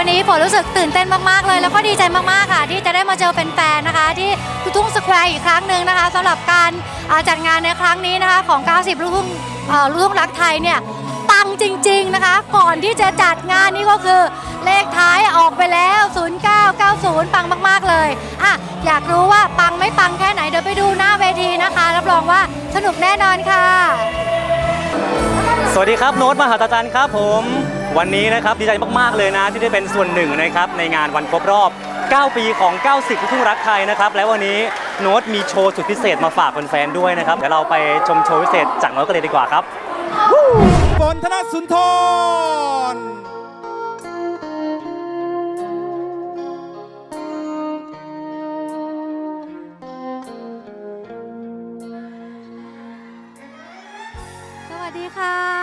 วันนี้ฝนรู้สึกตื่นเต้นมากๆเลย แล้วก็ดีใจมากๆค่ะ ที่จะได้มาเจอแฟนๆนะคะ ที่ลูกทุ่งสแควร์อีกครั้งหนึ่งนะคะสำหรับการาจัดงานในครั้งนี้นะคะของ 90 ลูกทุ่งลูกทุ่งรักไทยเนี่ยปังจริง ๆนะคะ ก่อนที่จะจัดงานนี้ก็คือเลขท้ายออกไปแล้ว 0990 ปังมากๆเลยอะอยากรู้ว่าปังไม่ปังแค่ไหนเดี๋ยวไปดูหน้าเวทีนะคะรับรองว่าสนุกแน่นอนค่ะ สวัสดีครับโน้ตมหาตาจันครับผม วันนี้นะครับดีใจมากๆเลยนะ ที่ได้เป็นส่วนหนึ่งนะครับในงานวันครบรอบ 9 ปีของ 90ลูกทุ่งรักไทยนะครับและวันนี้โน้ตมีโชว์สุดพิเศษมาฝากแฟนๆด้วยนะครับเดี๋ยวเราไปชมโชว์พิเศษจากโน้ตกันเลยดีกว่าครับฝนธนสุนทรสวัสดีค่ะ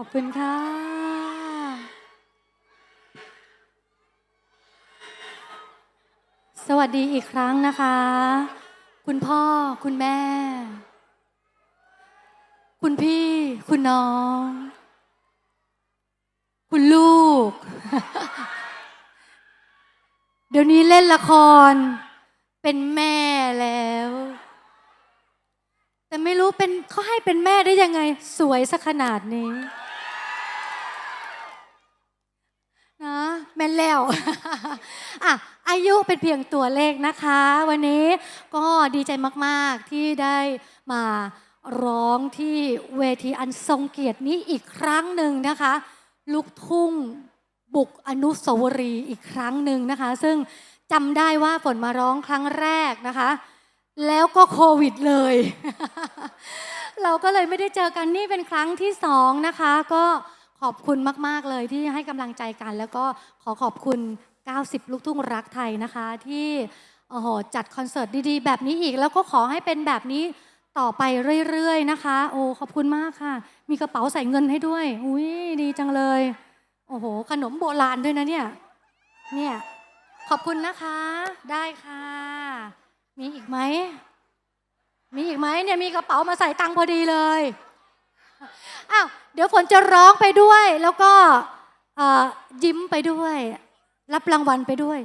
ขอบคุณค่ะ สวัสดีอีกครั้งนะคะ คุณพ่อคุณแม่ คุณพี่ คุณน้อง คุณลูก เดี๋ยวนี้เล่นละคร เป็นแม่แล้วแต่ไม่รู้เป็นเขาให้เป็นแม่ได้ยังไง สวยสักขนาดนี้ นะแม่นแล้ว อะอายุเป็นเพียงตัวเลขนะคะ วันนี้ก็ดีใจมาก ๆ ที่ได้มาร้องที่เวทีอันทรงเกียรตินี้อีกครั้งหนึ่งนะคะลูกทุ่งบุกอนุสาวรีย์อีกครั้งหนึ่งนะคะ ซึ่งจำได้ว่าฝนมาร้องครั้งแรกนะคะ แล้วก็โควิดเลย เราก็เลยไม่ได้เจอกันนี่เป็นครั้งที่สองนะคะ ก็ ขอบคุณมากๆเลยที่ให้กำลังใจกัน แล้วก็ขอขอบคุณ 90 ลูกทุ่งรักไทยนะคะ ที่โอ้โหจัดคอนเสิร์ตดีๆ แบบนี้อีก แล้วก็ขอให้เป็นแบบนี้ต่อไปเรื่อยๆนะคะ โอ้ขอบคุณมากค่ะ มีกระเป๋าใส่เงินให้ด้วยอุ้ยดีจังเลย โอ้โห ขนมโบราณด้วยนะเนี่ยเนี่ยขอบคุณนะคะได้ค่ะ มีอีกไหมมีอีกไหมเนี่ยมีกระเป๋ามาใส่ตังค์พอดีเลย อ้าวเดี๋ยวฝนจะร้องไปด้วย แล้วก็ยิ้มไปด้วย รับรางวัลไปด้วย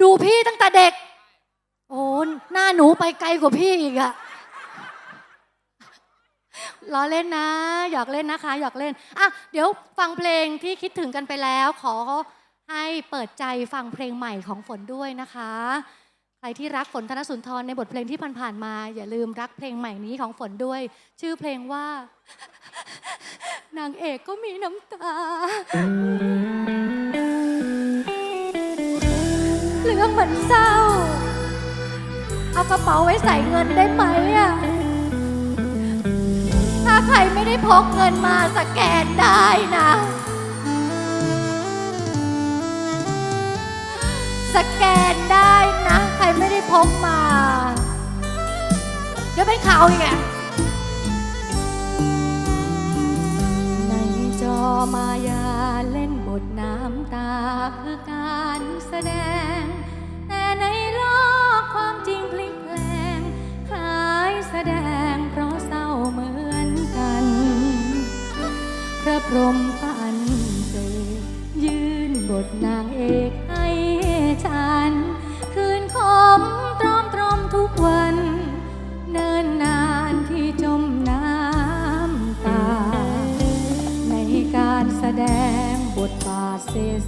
ดูพี่ตั้งแต่เด็ก โอ้หน้าหนูไปไกลกว่าพี่อีกอะล้อเล่นนะอยากเล่นนะคะอยากเล่นอะเดี๋ยวฟังเพลงที่คิดถึงกันไปแล้ว ขอให้เปิดใจฟังเพลงใหม่ของฝนด้วยนะคะ ใครที่รักฝนธนสุนทรในบทเพลงที่ผ่านๆมา อย่าลืมรักเพลงใหม่นี้ของฝนด้วย ชื่อเพลงว่า นางเอกก็มีน้ำตา เรื่องมันเศร้า เอากระเป๋าไว้ใส่เงินได้ไหมอะถ้าใครไม่ได้พกเงินมาสแกนได้นะสแกนได้ เดี๋ยวเป็นข่าวอีกอะในจอมายาเล่นบทน้ำตาคือการแสดง แต่ในโลกความจริงพลิกแปลงคล้ายแสดงเพราะเศร้าเหมือนกัน พระพรหมปันเสกยื่นบทนางเอกให้ฉัน คืนคมตรอมตรอมทุกวัน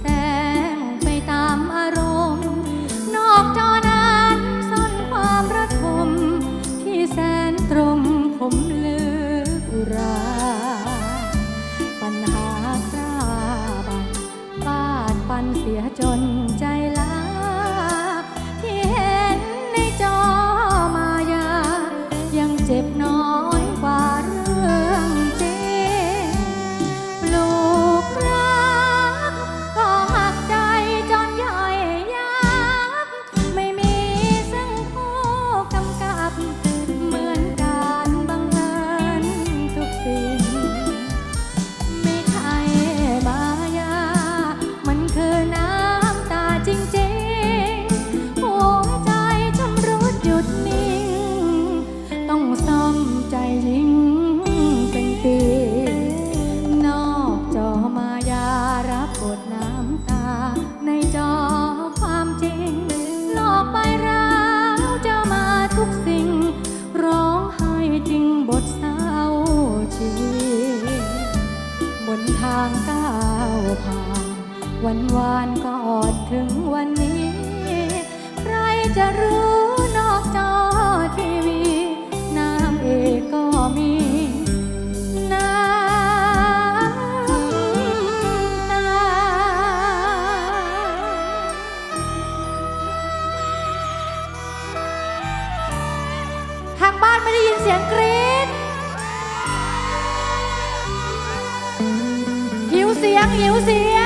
บา เสียงหิวเสียง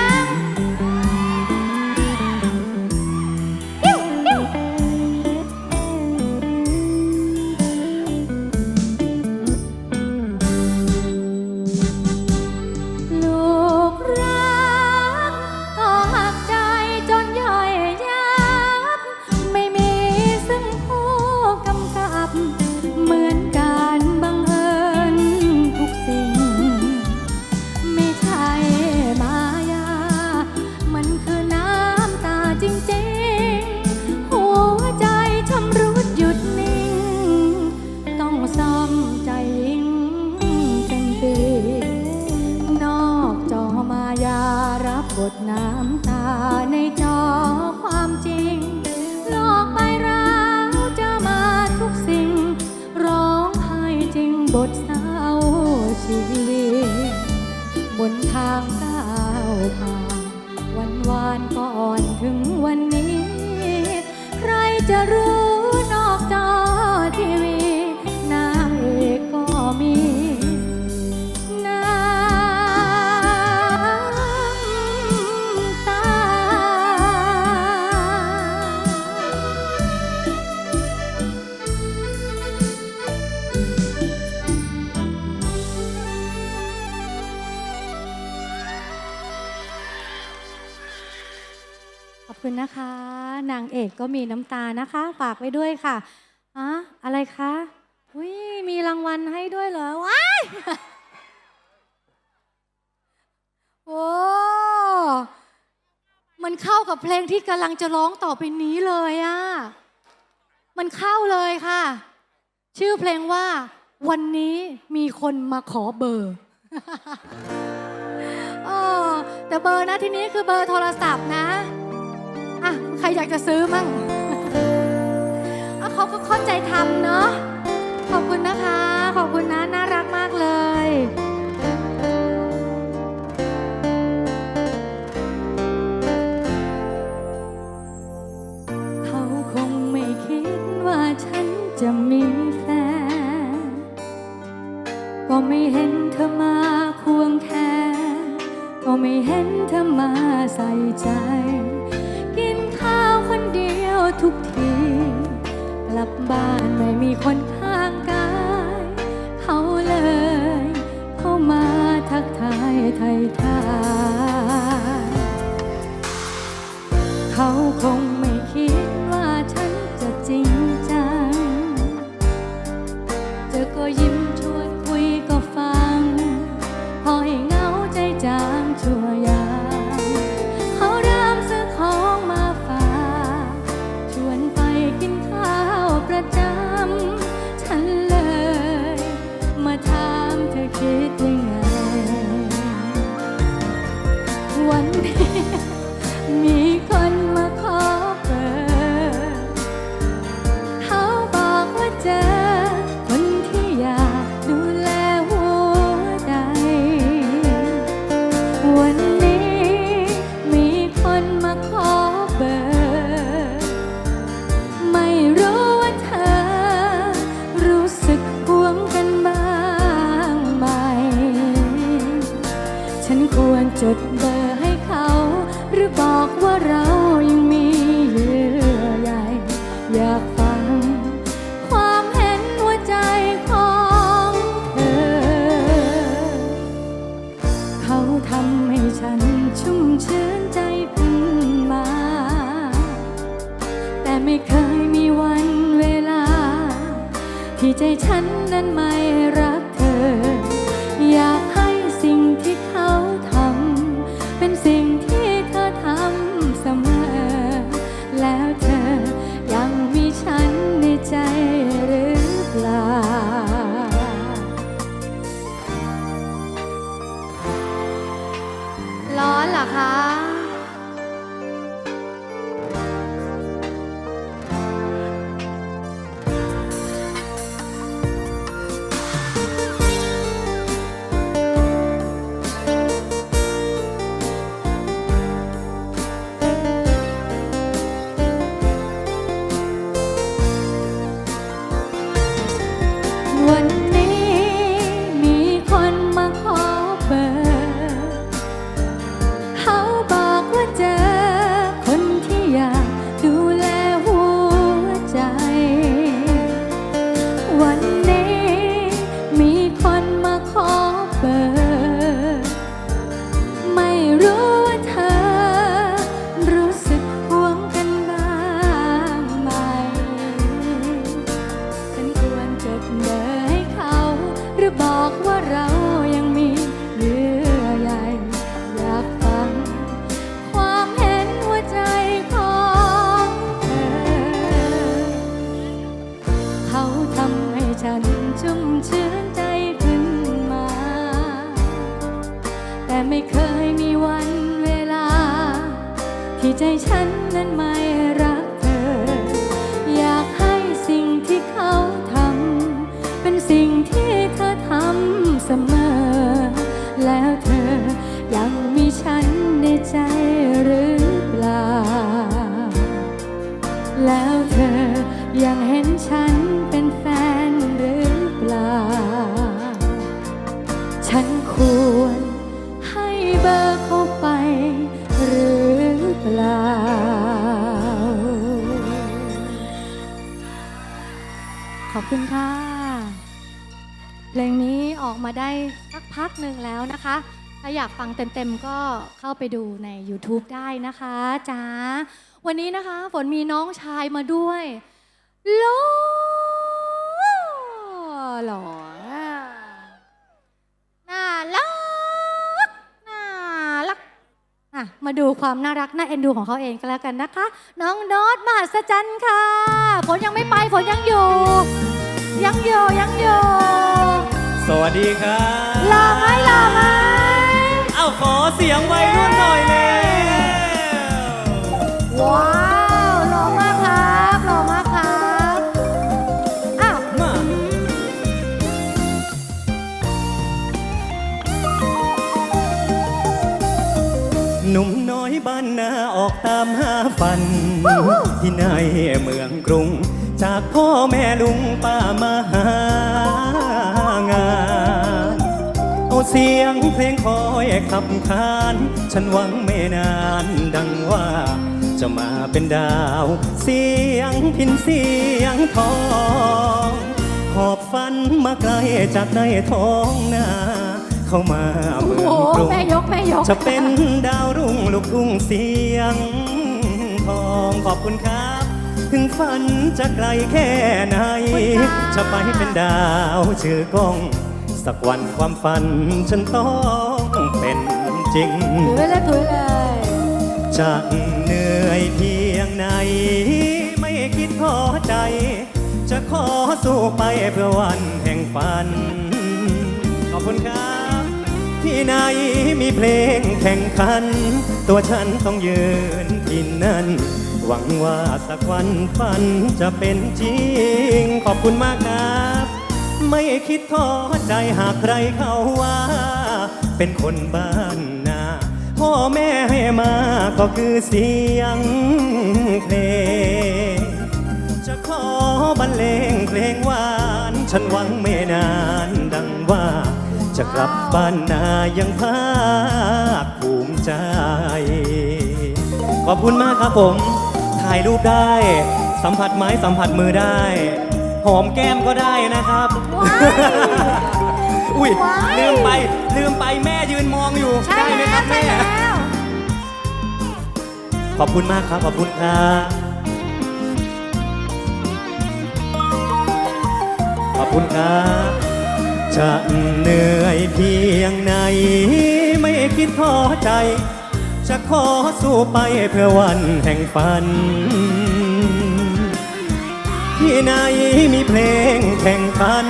เอกก็มีน้ำตานะคะ ฝากไว้ด้วยค่ะอะอะไรคะอุ้ยมีรางวัลให้ด้วยเหรอว้ายโอ้มันเข้ากับเพลงที่กำลังจะร้องต่อไปนี้เลยอะมันเข้าเลยค่ะ ชื่อเพลงว่า วันนี้มีคนมาขอเบอร์เออแต่เบอร์นะที่นี้คือเบอร์โทรศัพท์นะ ครอยากจะซื้อมั่งเขาก็เข้าใจทำเนาะ ขอบคุณนะคะ ขอบคุณนะ น่ารักมากเลยเขาคงไม่คิดว่าฉันจะมีแฟน ก็ไม่เห็นเธอมาควงแขนก็ไม่เห็นเธอมาใส่ใจ ไม่มีคนข้างกาย เขาเลย เข้ามาทักทายไทยทายเขา เธอคิดยังไง วันนี้มี เขาทำให้ฉันชุ่มชื้นใจขึ้นมา แต่ไม่เคยมีวันเวลา ที่ใจฉันนั้นไม่รักเธอ ขอบคุณค่ะ เพลงนี้ออกมาได้สักพักหนึ่งแล้วนะคะ ถ้าอยากฟังเต็มๆ ก็เข้าไปดูใน YouTube ได้นะคะจ้าวันนี้นะคะ ฝนมีน้องชายมาด้วยหล่อหล่อะมาดูความน่ารักน่าเอ็นดูของเขาเองก็แล้วกันนะคะ น้องโนตมหัศจรรย์ค่ะ ฝนยังไม่ไปฝนยังอยู่ ยังอยู่ยังอยู่สวัสดีครับหล่อไหมหล่อไหมเอ้าขอเสียงวัยรุ่นหน่อยเลยว้าว หนุ่มน้อยบ้านนาออกตามหาฝัน ที่ในเมืองกรุง จากพ่อแม่ลุงป้ามาหางาน เอาเสียงเพลงคอยขับขาน ฉันหวังไม่นานดังว่า จะมาเป็นดาว เสียงพินเสียงทอง หอบฝันมาไกลจากในท้องนา เข้ามาโอ้เมืโหองกรุงแม่ยกแม่ยก จะเป็นดาวรุ่งลูกทุ่งเสียงทองขอบคุณครับ ถึงฝันจะไกลแค่ไหน จะไปเป็นดาวชื่อกล้อง สักวันความฝันฉันต้องเป็นจริงถือไว้เลยถือเลยจะเหนื่อยเพียงไหน ไม่คิดท้อใจ จะขอสู้ไปเพื่อวันแห่งฝัน ขอบคุณครับ ที่ไหนมีเพลงแข่งขัน ตัวฉันต้องยืนที่นั่นหวังว่าสักวันฝันจะเป็นจริง ขอบคุณมากครับ ไม่คิดท้อใจหากใครเขาว่า เป็นคนบ้านนาพ่อแม่ให้มาก็คือเสียงเพลง จะขอบรรเลงเพลงหวาน ฉันหวังไม่นานดังว่า จะกลับบ้านนายังภาคภูมิใจ ขอบคุณมากครับผม ถ่ายรูปได้ สัมผัสไม้สัมผัสมือได้ หอมแก้มก็ได้นะครับว้ายอุ้ยว้าย ลืมไป ลืมไปแม่ยืนมองอยู่ ใช่ได้ไหมแล้ควรับใช่แม่ แล้ว ขอบคุณมากครับ ขอบคุณครับขอบคุณครับ จะเหนื่อยเพียงไหน ไม่คิดท้อใจ จะขอสู้ไปเพื่อวันแห่งฝัน ที่ไหนมีเพลงแข่งขัน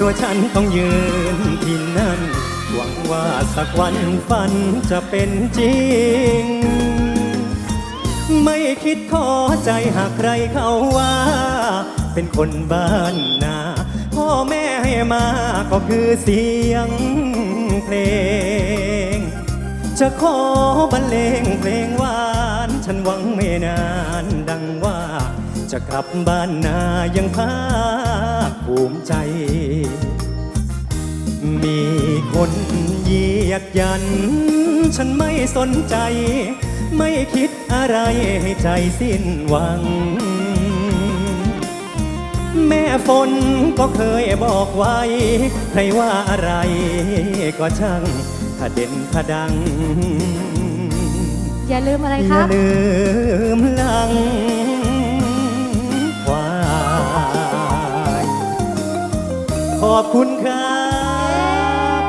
ตัวฉันต้องยืนที่นั่น หวังว่าสักวันฝันจะเป็นจริง ไม่คิดท้อใจหากใครเขาว่า เป็นคนบ้านนา ม่ให้มาก็คือเสียงเพลง จะขอบรรเลงเพลงหวาน ฉันหวังไม่นานดังว่า จะกลับบ้านนายังภาคภูมิใจ มีคนเหยียดยัน ฉันไม่สนใจ ไม่คิดอะไรให้ใจสิ้นหวัง แม่ฝนก็เคยบอกไว้ ใครว่าอะไรก็ช่าง ถ้าเด่นถ้าดัง อย่าลืมอะไรอคย่ารับลืมหลังควายขอบคุณครับ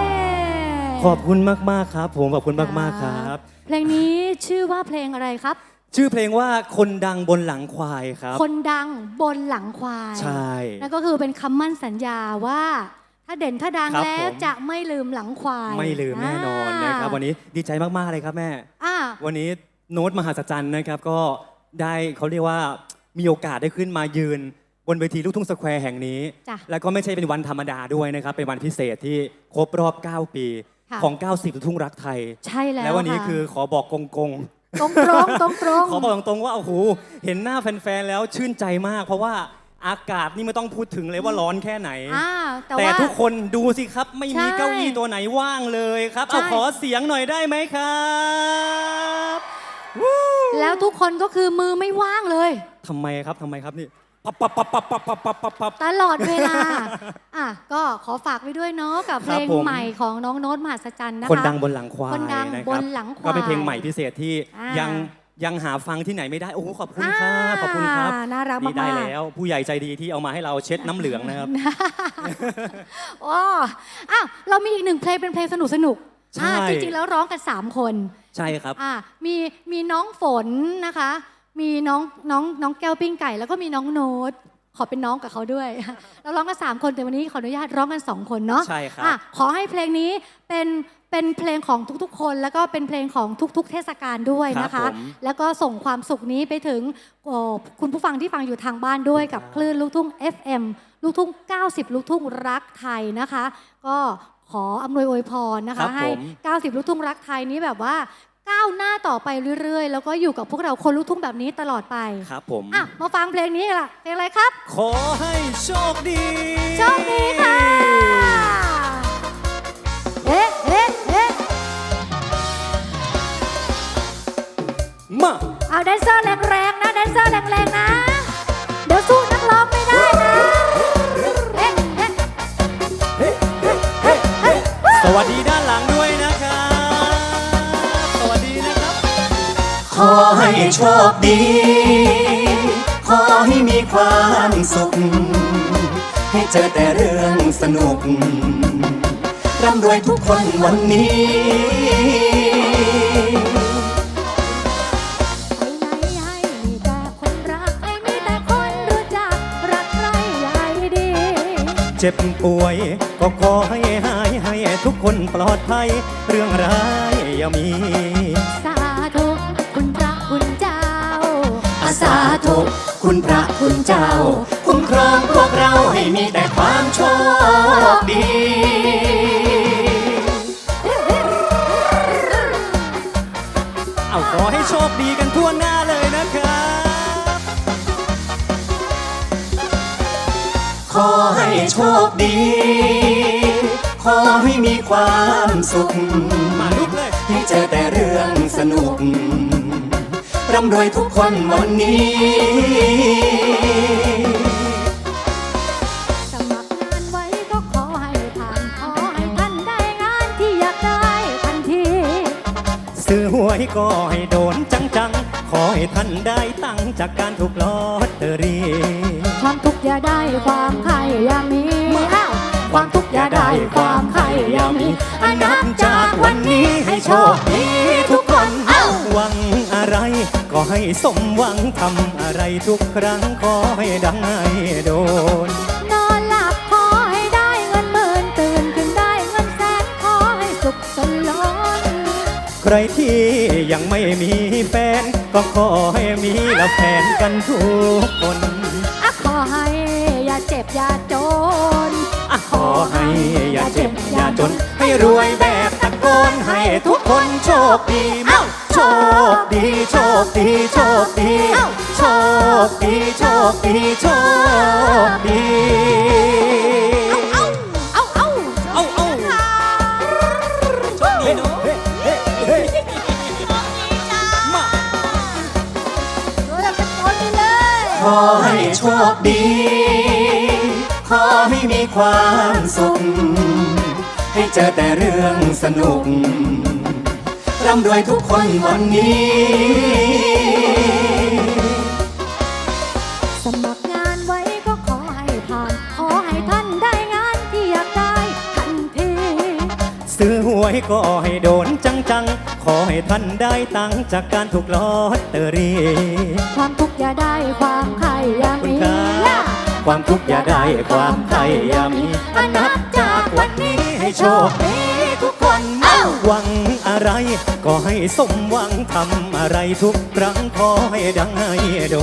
ขอบคุณมาก ๆ ครับ ผม ขอบคุณมาก ๆ ครับ เพลงนี้ชื่อว่าเพลงอะไรครับ ชื่อเพลงว่าคนดังบนหลังควายครับ คนดังบนหลังควายใช่ นั่นก็คือเป็นคำมั่นสัญญาว่า ถ้าเด่นถ้าดังครับแล้วผม จะไม่ลืมหลังควายไม่ลืมแน่นอนนะครับาวันนี้ดีใจมาก ๆ เลยครับแม่ อ่า วันนี้โน้ตมหาสัจจันนะครับ ก็ได้เขาเรียกว่ามีโอกาสได้ขึ้นมายืน บนเวทีลูกทุ่งสแควร์แห่งนี้ จ้ะแล้วก็ไม่ใช่เป็นวันธรรมดาด้วยนะครับ เป็นวันพิเศษที่ครบรอบ 9 ปีค่ะ ของ 90ลูกทุ่งรักไทย ใช่แล้วและวันนี้ะคือขอบอกกงกง ตรงตรงตรงตรงขอบอกตรงๆว่าโอ้โหเห็นหน้าแฟนๆแล้วชื่นใจมาก เพราะว่าอากาศนี่ไม่ต้องพูดถึงเลยว่าร้อนแค่ไหน อ่าแต่แต่ว่า ทุกคนดูสิครับ ไม่มีใช่เก้าอี้ตัวไหนว่างเลยครับ เอาใช่ ขอเสียงหน่อยได้ไหมครับแล้วทุกคนก็คือมือไม่ว่างเลย ทำไมครับทำไมครับนี่ ปับปับปับปับปับปับปับปับปับ ตลอดเวลา อะก็ขอฝากไว้ด้วยเนาะกับเพลงครับผม ใหม่ของน้องโน้ตมหัศจรรย์นะคะ คนดังบนหลังควายคนดังะบครับนหลังควายก็เป็นเพลงใหม่พิเศษที่อ่ายั ยังยังหาฟังที่ไหนไม่ได้ โอ้โหขอบคุณครับขอบคุณครับอ่าน่ารักนี่ได้มากๆ แล้ว ผู้ใหญ่ใจดีที่เอามาให้เราเช็ดน้ำเหลืองนะครับ โอ้อ้าว เรามีอีกหนึ่งเพลงเป็นเพลงสนุกสนุกๆใช่ จริงๆ แล้วร้องกัน 3 คน ใช่ครับ อ่า มี มีน้องฝนนะคะ มีน้องน้องน้องแก้วปิ้งไก่ แล้วก็มีน้องโน้ตขอเป็นน้องกับเขาด้วย เราร้องกันสามคนแต่วันนี้ขออนุญาตร้องกันสองคนเนาะใช่ครับ อะขอให้เพลงนี้เป็นเป็นเพลงของทุกๆ คน แล้วก็เป็นเพลงของทุก ๆ เทศกาลด้วยนะครัคะ บผม แล้วก็ส่งความสุขนี้ไปถึงโอ้คุณผู้ฟังที่ฟังอยู่ทางบ้านด้วยกับคลื่นลูกทุ่ง FM ลูกทุ่ง 90 ลูกทุ่งรักไทยนะคะ ก็ขออำนวยอวยพรนะครัคะบให้ผม90 ลูกทุ่งรักไทยนี้แบบว่า ก้าวหน้าต่อไปเรื่อยๆ แล้วก็อยู่กับพวกเราคนลูกทุ่งแบบนี้ตลอดไปครับผม อะมาฟังเพลงนี้กันละเพลงอะไรครับ ขอให้โชคดีโชคดีค่ะเอ๊ะเอ๊ะเอ๊ะมาเอาแดนเซอร์แรงๆนะแดนเซอร์แรงๆนะ เดี๋ยวสู้นักร้องไม่ได้นะเอ๊ะเอ๊ะสวัสดีด้านหลัง ขอให้โชคดี ขอให้มีความสุข ให้เจอแต่เรื่องสนุก ร่ำรวยทุกคนวันนี้ให้มีแต่คนรักให้มีแต่คนรู้จักรักใครให้ดีเจ็บป่วยก็ขอให้หายให้ทุกคนปลอดภัย เรื่องร้ายอย่ามี คุณพระคุณเจ้า คุ้มครองพวกเราให้มีแต่ความโชคดีเอาขอให้โชคดีกันทั่วหน้าเลยนะครับ ขอให้โชคดี ขอให้มีความสุข มาลุกเลย ให้เจอแต่เรื่องสนุก ร่ำรวยทุกคนวันนี้สมัครงานไว้ก็ขอให้ผ่านขอให้ท่านได้งานที่อยากได้ทันทีซื้อหวยก็ให้โดนจังๆ ขอให้ท่านได้ตังค์จากการถูกลอตเตอรี่ความทุกข์อย่าได้ความใครอย่ามีอ้าวความทุกข์อย่าได้ความใครอย่ามีอันนับจากวันนี้ให้โชคดีทุกคนเอ้า หวังอะไร ก็ให้สมหวังทำอะไรทุกครั้งขอให้ดังให้โดน นอนหลับขอให้ได้เงินหมื่นตื่นขึ้นได้เงินแสนขอให้สุขตลอดใครที่ยังไม่มีแฟน ก็ขอให้มีและแฟนกันทุกคนอะขอให้อย่าเจ็บอย่าจนอะขอให้อย่าเจ็บอย่าจน ให้รวยแบบตะ โกนให้ทุกคนโชคดีเอ้าโชคดีโชคดีโชคดีเอ้าโชคดีโชคดีโชคดีเอาเอาเอาเอาเอาโชคดีเนาะเฮ้เฮ้เฮ้มาตัวเราเป็นคนดีเลยขอให้โชคดี ขอให้มีความสุข ให้เจอแต่เรื่องสนุก ร่ำรวยทุกคนวันนี้ สมัครงานไว้ก็ขอให้ผ่าน ขอให้ท่านได้งานที่อยากได้ทันที ซื้อหวยก็ให้โดนจังๆ ขอให้ท่านได้ตังค์จากการถูกลอตเตอรี่ความทุกข์อย่าได้ความใครอย่าคุณมีครับความทุกข์อย่าได้ความใครอย่ามีอันนับจากวันนี้ ให้โชคดีทุกคนเอ้าหวังอะไร ก็ให้สมหวังทำอะไรทุกครั้งขอให้ดังให้โด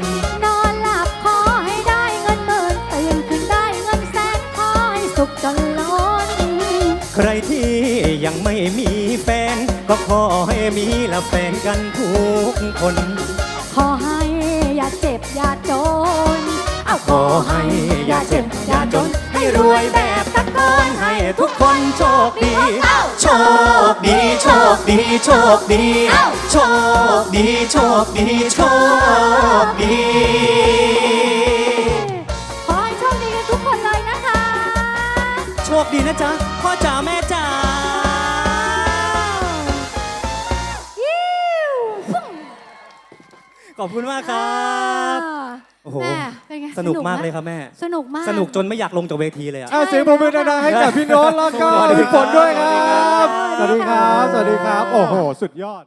น นอนหลับขอให้ได้เงินหมื่นตื่นขึ้นได้เงินแสนขอให้สุขจนล้น ใครที่ยังไม่มีแฟน ก็ขอให้มีและแฟนกันทุกคน ขอให้อย่าเจ็บอย่าจน เอาขอให้อย่าเจ็บอย่าจนให้รวยแบบ ตะโกนให้ทุกคนโชคดี โชคดี โชคดี โชคดี โชคดี โชคดี โชคดี ขอให้โชคดีกันทุกคนเลยนะคะ โชคดีนะจ๊ะ พ่อจ๋าแม่จ๋า ยิ้วฟึ่งขอบคุณมากครับ โอ้โหแม่เป็นไงสนุกมากไหเลยครับแม่ สนุกมาก สนุกจนไม่อยากลงจากเวทีเลยอะอะเสียงปรบมือดังๆให้กับพี่โน้ตแล้วก็พี่ฝนด้วยครับ สวัสดีครับ สวัสดีครับ โอ้โห สุดยอด